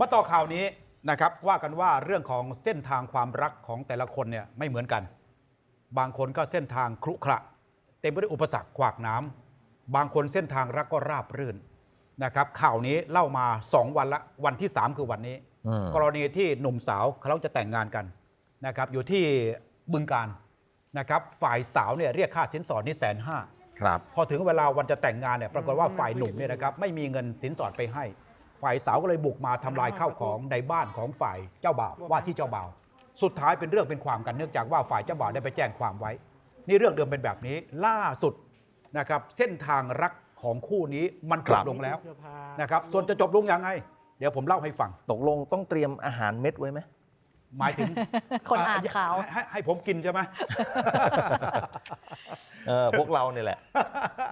มาต่อข่าวนี้นะครับว่ากันว่าเรื่องของเส้นทางความรักของแต่ละคนเนี่ยไม่เหมือนกัน บางคนก็เส้นทางครุขระเต็มไปด้วยอุปสรรคขวากน้ำบางคนเส้นทางรักก็ราบรื่นนะครับข่าวนี้เล่ามา 2 วันละวันที่ 3 คือวันนี้อืมกรณีที่หนุ่มสาวเขาจะแต่งงานกันนะครับอยู่ที่บึงการนะครับฝ่ายสาวเนี่ยเรียกค่าสินสอดนี่แสนห้าครับพอถึงเวลาวันจะแต่งงานเนี่ยปรากฏว่าฝ่ายหนุ่มเนี่ยนะครับไม่มีเงินสินสอดไปให้ ฝ่ายสาวก็เลยบุกมาทำลายข้าวของในบ้านของฝ่ายเจ้าบ่าวว่าที่เจ้าบ่าวสุดท้ายเป็นเรื่องเป็นความกันเนื่องจากว่าฝ่ายเจ้าบ่าวได้ไปแจ้งความไว้ นี่เรื่องเดิมเป็นแบบนี้ล่าสุดนะครับเส้นทางรักของคู่นี้มันจครับบลงแล้วนะครับส่วนจะจบลงยังไง เดี๋ยวผมเล่าให้ฟัง ตกลงต้องเตรียมอาหารเม็ดไว้ไหม หมายถึงคนอ่านข่าว ให้ให้ให้ผมกินใช่ไหมเออพวกเราเนี่ยแหละ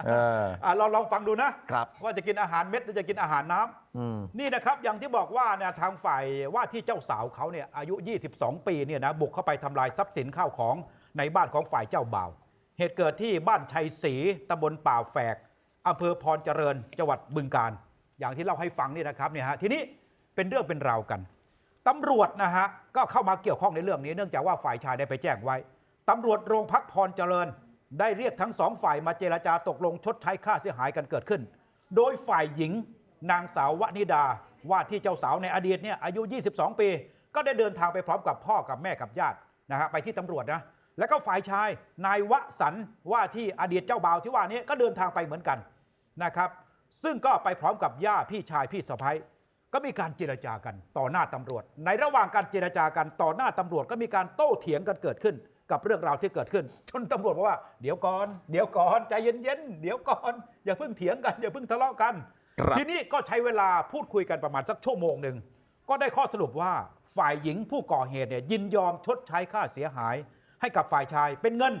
เอออะเราลองฟังดูนะ ครับ ว่าจะกินอาหารเม็ดหรือจะกินอาหารน้ำอืม นี่นะครับอย่างที่บอกว่าเนี่ยทางฝ่ายว่าที่เจ้าสาวเขาเนี่ยอายุ 22 ปีเนี่ยนะบุกเข้าไปทำลายทรัพย์สินข้าวของในบ้านของฝ่ายเจ้าบ่าว เหตุเกิดที่บ้านชัยศรีตำบลป่าแฝกอำเภอพรเจริญจังหวัดบึงการ อย่างที่เล่าให้ฟังนี่นะครับเนี่ยฮะทีนี้เป็นเรื่องเป็นราวกัน ตำรวจนะฮะก็เข้ามาเกี่ยวข้องในเรื่องนี้เนื่องจากว่าฝ่ายชายได้ไปแจ้งไว้ตำรวจโรงพักพรเจริญ ได้เรียกทั้งสองฝ่ายมาเจรจาตกลงชดใช้ค่าเสียหายกันเกิดขึ้น โดยฝ่ายหญิงนางสาววนิดาว่าที่เจ้าสาวในอดีตเนี่ยอายุ 22 ปี ก็ได้เดินทางไปพร้อมกับพ่อกับแม่กับญาตินะฮะไปที่ตำรวจนะแล้วก็ฝ่ายชายนายวสันต์ว่าที่อดีตเจ้าบ่าวที่ว่านี้ก็เดินทางไปเหมือนกันนะครับ ซึ่งก็ไปพร้อมกับย่าพี่ชายพี่สะพ้ย ก็มีการเจรจากันต่อหน้าตำรวจ ในระหว่างการเจรจากันต่อหน้าตำรวจก็มีการโต้เถียงกันเกิดขึ้น กับเรื่องราวที่เกิดขึ้นจนตำรวจบอกว่าเดี๋ยวก่อนเดี๋ยวก่อนใจเย็นๆเดี๋ยวก่อนอย่าเพิ่งเถียงกันอย่าเพิ่งทะเลาะกันครับทีนี้ก็ใช้เวลาพูดคุยกันประมาณสักชั่วโมงหนึ่งก็ได้ข้อสรุปว่าฝ่ายหญิงผู้ก่อเหตุเนี่ยยินยอมชดใช้ค่าเสียหาย ให้กับฝ่ายชายเป็นเงิน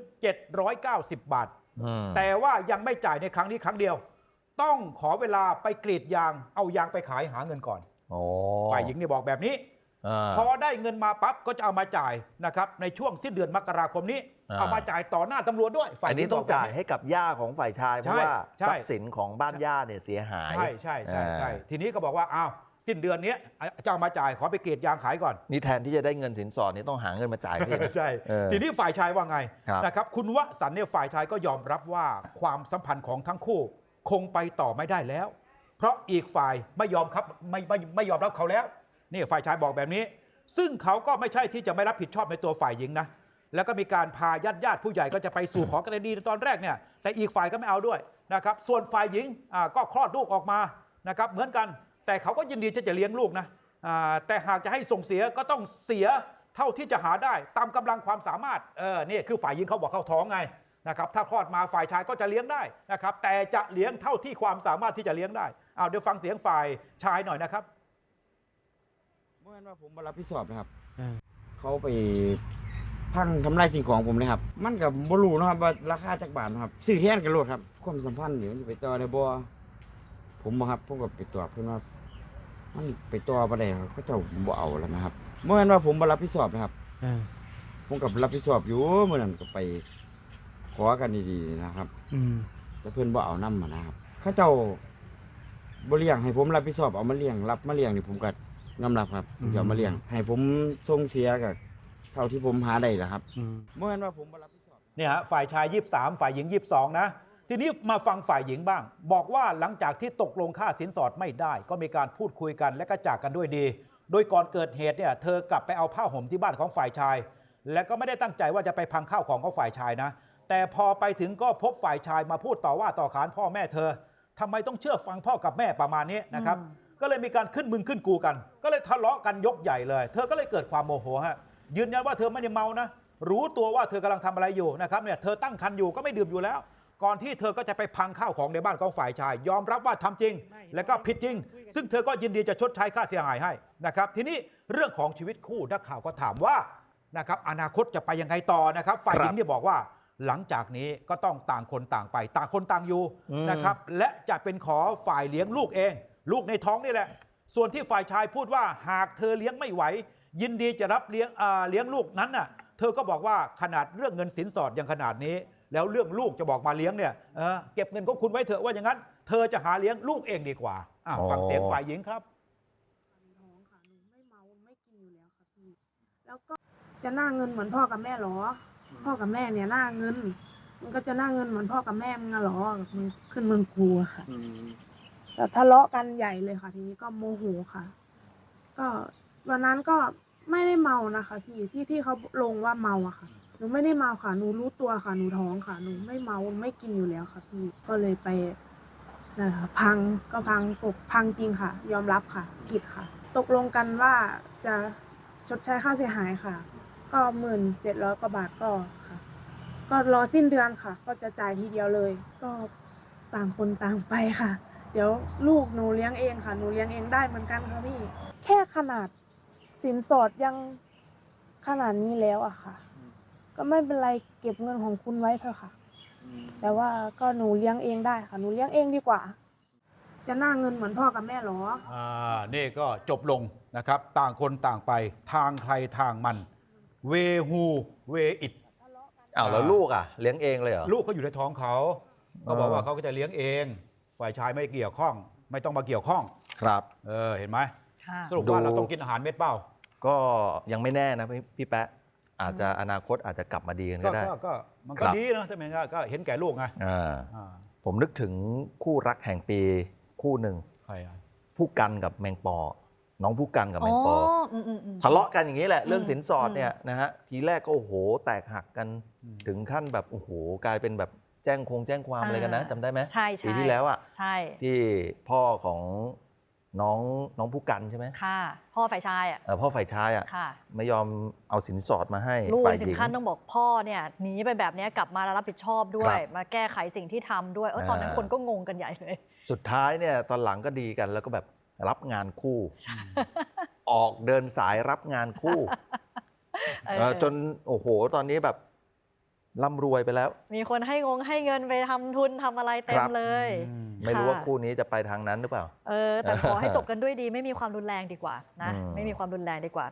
1790 บาทอืมแต่ว่ายังไม่จ่ายในครั้งนี้ครั้งเดียว ต้องขอเวลาไปกรีดยาง เอายางไปขายหาเงินก่อนโอ้ฝ่ายหญิงเนี่ยบอกแบบนี้อ่าพอได้เงินมาปั๊บก็จะเอามาจ่ายนะครับในช่วงสิ้นเดือนมกราคมนี้อ่าเอามาจ่ายต่อหน้าตำรวจด้วย ฝ่ายอันหญินี้ต้องบกแบบจ่ายให้กับย่าของฝ่ายชายเพราะว่าใช่ทรัพย์สินของบ้านย่าเนี่ยเสียหาย ใช่ใช่ใช่ใช่อ่าทีนี้ก็บอกว่าอ้าวสิ้นเดือนเนี้ยจะเอามาจ่ายขอไปกรีดยางขายก่อน นี่แทนที่จะได้เงินสินสอดนี่ต้องหาเงินมาจ่ายพี่นะใช่เออทีนี้ฝ่ายชายว่าไงครับนะครับคุณวสันต์เนี่ยฝ่ายชายก็ยอมรับว่าความสัมพันธ์ของทั้งคู่ คงไปต่อไม่ได้แล้ว เพราะอีกฝ่ายไม่ยอมครับไม่ไม่ไม่ยอมรับเขาแล้วนี่ฝ่ายชายบอกแบบนี้ ซึ่งเขาก็ไม่ใช่ที่จะไม่รับผิดชอบในตัวฝ่ายหญิงนะแล้วก็มีการพาญาติญาติๆผู้ใหญ่ก็จะไปสู่ขอกันดีในตอนแรกเนี่ยแต่อีกฝ่ายก็ไม่เอาด้วยนะครับส่วนฝ่ายหญิงก็คลอดลูกออกมานะครับเหมือนกันแต่เขาก็ยินดีที่จะเลี้ยงลูกนะแต่หากจะให้ส่งเสียก็ต้องเสียเท่าที่จะหาได้ตามกำลังความสามารถเออนี่คือฝ่ายหญิงเขาบอกเข้าท้องไง นะครับถ้าคลอดมาฝ่ายชายก็จะเลี้ยงได้นะครับแต่จะเลี้ยงเท่าที่ความสามารถที่จะเลี้ยงได้เอาเดี๋ยวฟังเสียงฝ่ายชายหน่อยนะครับเมื่อวานว่าผมมารับผิดชอบนะครับเขาไปพังทำลายสิ่งของผมเลยครับ มันกับบรูนะครับว่าราคาจักบาทนะครับซื้อแทนกันโลดครับความสัมพันธ์นี่มันจะไปต่อในบ่ผมบ่ครับผมก็ไปตอบเพื่อนว่ามันไปต่อบ่ได้ครับเขาเจ้าบ่เอาแล้วนะครับเมื่อวานว่าผมมารับผิดชอบนะครับอ่าผมกับรับผิดชอบอยู่เมื่อนั้นก็ไป ขอกันดีๆนะครับ อืมแต่เพื่อนบ่เอานำมานะครับเขาเจ้าบ่เลี้ยงให้ผมรับผิดชอบเอามาเลี้ยงรับมาเลี้ยงนี่ผมก็ยอมรับครับผมจะเอามาเลี้ยง ให้ผมส่งเสียกับเท่าที่ผมหาได้แหละครับอืม เมื่อวานว่าผมบ่รับผิดชอบ เนี่ยฮะฝ่ายชาย 23 ฝ่ายหญิง 22 นะ ทีนี้มาฟังฝ่ายหญิงบ้าง บอกว่าหลังจากที่ตกลงค่าสินสอดไม่ได้ ก็มีการพูดคุยกันและก็จากกันด้วยดี โดยก่อนเกิดเหตุเนี่ยเธอกลับไปเอาผ้าห่มที่บ้านของฝ่ายชาย และก็ไม่ได้ตั้งใจว่าจะไปพังข้าวของของฝ่ายชายนะ แต่พอไปถึงก็พบฝ่ายชายมาพูดต่อว่าต่อขานพ่อแม่เธอทำไมต้องเชื่อฟังพ่อกับแม่ประมาณนี้นะครับ ก็เลยมีการขึ้นมึงขึ้นกูกัน ก็เลยทะเลาะกันยกใหญ่เลย เธอก็เลยเกิดความโมโหฮะยืนยันว่าเธอไม่ได้เมานะ รู้ตัวว่าเธอกำลังทำอะไรอยู่นะครับเนี่ยเธอตั้งครรภ์อยู่ก็ไม่ดื่มอยู่แล้ว ก่อนที่เธอก็จะไปพังข้าวของในบ้านของฝ่ายชาย ยอมรับว่าทำจริง และก็ผิดจริง ซึ่งเธอก็ยินดีจะชดใช้ค่าเสียหายให้นะครับ ทีนี้เรื่องของชีวิตคู่นักข่าวก็ถามว่านะครับอนาคตจะไปยังไงต่อนะครับ ฝ่ายหญิงเนี่ยบอกว่า หลังจากนี้ก็ต้องต่างคนต่างไป ต่างคนต่างอยู่นะครับ และจะเป็นขอฝ่ายเลี้ยงลูกเอง ลูกในท้องนี่แหละ ส่วนที่ฝ่ายชายพูดว่าหากเธอเลี้ยงไม่ไหว ยินดีจะรับเลี้ยงเลี้ยงลูกนั้นน่ะ เธอก็บอกว่าขนาดเรื่องเงินสินสอดยังขนาดนี้ แล้วเรื่องลูกจะบอกมาเลี้ยงเนี่ยเเก็บเงินของคุณไว้เถอะว่าอย่างนั้น เธอจะหาเลี้ยงลูกเองดีกว่าฟังเสียงฝ่ายหญิงครับจะหน้าเงินเหมือนพ่อกับแม่หรอ พ่อกับแม่เนี่ยหน้าเงิน มันก็จะหน้าเงินเหมือนพ่อกับแม่มึงอะเหรอมันขึ้นมึงกลัวค่ะแต่ทะเลาะกันใหญ่เลยค่ะ ทีนี้ก็โมโหค่ะ ก็วันนั้นก็ไม่ได้เมานะคะพี่ที่ที่เขาลงว่าเมาอะค่ะ หนูไม่ได้เมาค่ะ หนูรู้ตัวค่ะ หนูท้องค่ะ หนูไม่เมาไม่กินอยู่แล้วค่ะ พี่ ก็เลยไปนะคะพังก็พังปกพังจริงค่ะ ยอมรับค่ะ ผิดค่ะ ตกลงกันว่าจะชดใช้ค่าเสียหายค่ะ ก็หมื่นเจ็ดร้อยกว่าบาทก็ค่ะ ก็รอสิ้นเดือนค่ะ ก็จะจ่ายทีเดียวเลย ก็ต่างคนต่างไปค่ะ เดี๋ยวลูกหนูเลี้ยงเองค่ะ หนูเลี้ยงเองได้เหมือนกันค่ะพี่ แค่ขนาดสินสอดยังขนาดนี้แล้วอะค่ะ ก็ไม่เป็นไรเก็บเงินของคุณไว้เถอะค่ะ แต่ว่าก็หนูเลี้ยงเองได้ค่ะ หนูเลี้ยงเองดีกว่า จะหน้าเงินเหมือนพ่อกับแม่หรอ อ่า นี่ก็จบลงนะครับ ต่างคนต่างไป ทางใครทางมัน เวฮูเวอิดอ้าวแล้วลูกอะเลี้ยงเองเลยเหรอลูกเขาอยู่ในท้องเขาเขาบอกว่าเขาก็จะเลี้ยงเอง ฝ่ายชายไม่เกี่ยวข้อง ไม่ต้องมาเกี่ยวข้องครับ เออเห็นไหมค่ะสรุปว่าดูเราต้องกินอาหารเม็ดเปล่าก็ยังไม่แน่นะพี่พี่แป๊ะอาจจะอนาคตอาจจะกลับมาดีกันก็ก็ได้ ก็ก็มันคก็รับ ดีนะแต่เป็นก็ก็เห็นแก่ลูกไงอ่าอ่าผมนึกถึงคู่รักแห่งปีคู่หนึ่ง ใครอะผู้กันกับแมงปอ น้องผู้กันกับแมงปออืมอืมอืมทะเลาะกันอย่างนี้แหละ เรื่องอืมสินสอดเนี่ยนะฮะทีแรกก็โอ้โห แตกหักกันอืมถึงขั้นแบบโอ้โหกลายเป็นแบบแจ้งคงแจ้งความอะไรกันนะจำได้ไหมใช่ใช่ปีที่แล้วอะใช่ที่พ่อของน้องน้องผู้กันใช่ไหมค่ะ พ่อฝ่ายชายอะเออพ่อฝ่ายชายอะค่ะไม่ยอมเอาสินสอดมาให้ลูกฝ่ายถึหญิงงขั้นต้องบอกพ่อเนี่ยหนีไปแบบเนี้ยกลับมารับผิดชอบด้วยครับมาแก้ไขสิ่งที่ทำด้วยเออตอนนั้นอ่าคนก็งงกันใหญ่เลย สุดท้ายเนี่ยตอนหลังก็ดีกันแล้วก็แบบ รับงานคู่ ออกเดินสายรับงานคู่เออเออจนโอ้โหตอนนี้แบบร่ำรวยไปแล้ว มีคนให้งงให้เงินไปทำทุนทำอะไรเต็ครัมบเลยอืมไม่รู้ว่าค่ะคู่นี้จะไปทางนั้นหรือเปล่า เออ แต่ขอให้จบกันด้วยดีไม่มีความรุนแรงดีกว่านะอืมไม่มีความรุนแรงดีกว่า